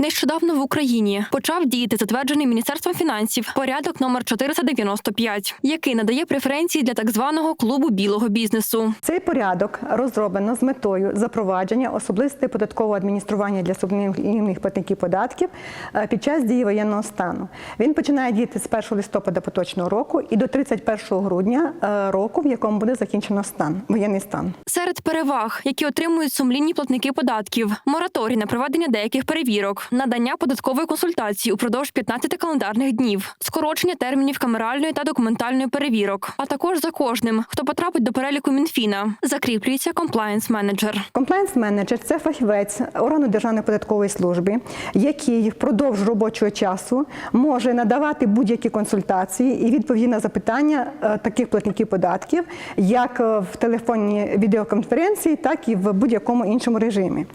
Нещодавно в Україні почав діяти затверджений міністерством фінансів порядок номер 495, який надає преференції для так званого клубу білого бізнесу. Цей порядок розроблено з метою запровадження особистого податкового адміністрування для субмінних платників податків е, під час дії воєнного стану. Він починає діяти з 1 листопада поточного року і до 31 грудня е, року, в якому буде закінчено стан воєнний стан. Серед переваг, які отримують сумлінні платники податків, мораторій на проведення деяких перевірок, надання податкової консультації упродовж 15 календарних днів, скорочення термінів камеральної та документальної перевірок, а також за кожним, хто потрапить до переліку Мінфіна, закріплюється комплаєнс менеджер. Комплайнс менеджер це фахівець органу Державної податкової служби, який впродовж робочого часу може надавати будь-які консультації і відповіді на запитання е, таких платників податків, як е, в телефонній відеоконференції, так і в будь-якому іншому режимі.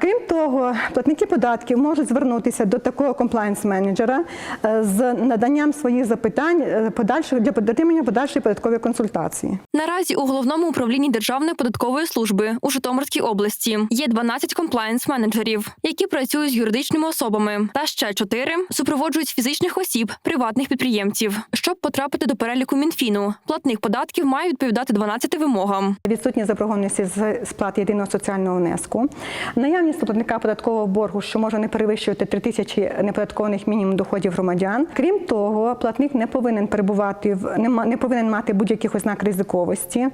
Крім того, платники податків можуть звернутися до такого комплайнс менеджера е, з наданням своїх запитань е, подальших для дотримання подальшої податкової консультації. Наразі у головному управлінні Державної податкової служби у Житомирській області є 12 комплаєнс менеджерів, які працюють з юридичними особами, та ще 4 супроводжують фізичних осіб, приватних підприємців. Щоб потрапити до переліку Мінфіну, платник податків має відповідати 12 вимогам. Відсутність заборгованості з сплати єдиного соціального внеску, наявність платника податкового боргу, що може не перевищувати 3 тисячі неподаткованих мінімум доходів громадян. Крім того, платник не повинен перебувати в не, не повинен мати будь-яких ознак ризиковості.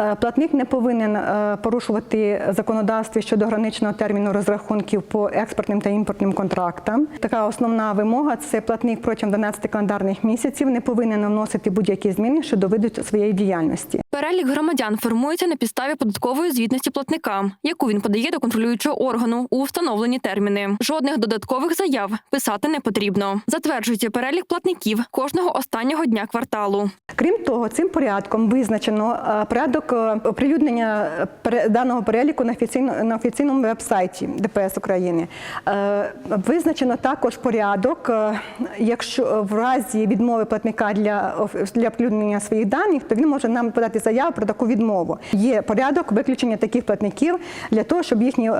Е, Платник не повинен е, порушувати законодавство щодо граничного терміну розрахунків по експортним та імпортним контрактам. Така основна вимога це платник протягом 12 календарних місяців не повинен вносити будь-які зміни щодо виду своєї діяльності. Перелік громадян формується на підставі податкової звітності платника, яку він подає до контролюючого органу у встановлені терміни. Жодних додаткових заяв писати не потрібно. Затверджується перелік платників кожного останнього дня кварталу. Крім того, цим порядком визначено е, порядок е, оприлюднення е, даного переліку на офіційно- на офіційному веб-сайті ДПС України. Визначено також порядок, якщо в разі відмови платника для, для оприлюднення своїх даних, то він може нам подати заяву про таку відмову. Є порядок виключення таких платників для того, щоб їхні,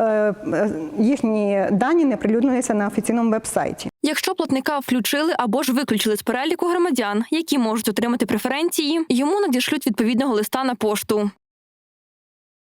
їхні дані не прилюднилися на офіційному веб-сайті. Якщо платника включили або ж виключили з переліку громадян, які можуть отримати преференції, йому надішлють відповідного листа на пошту.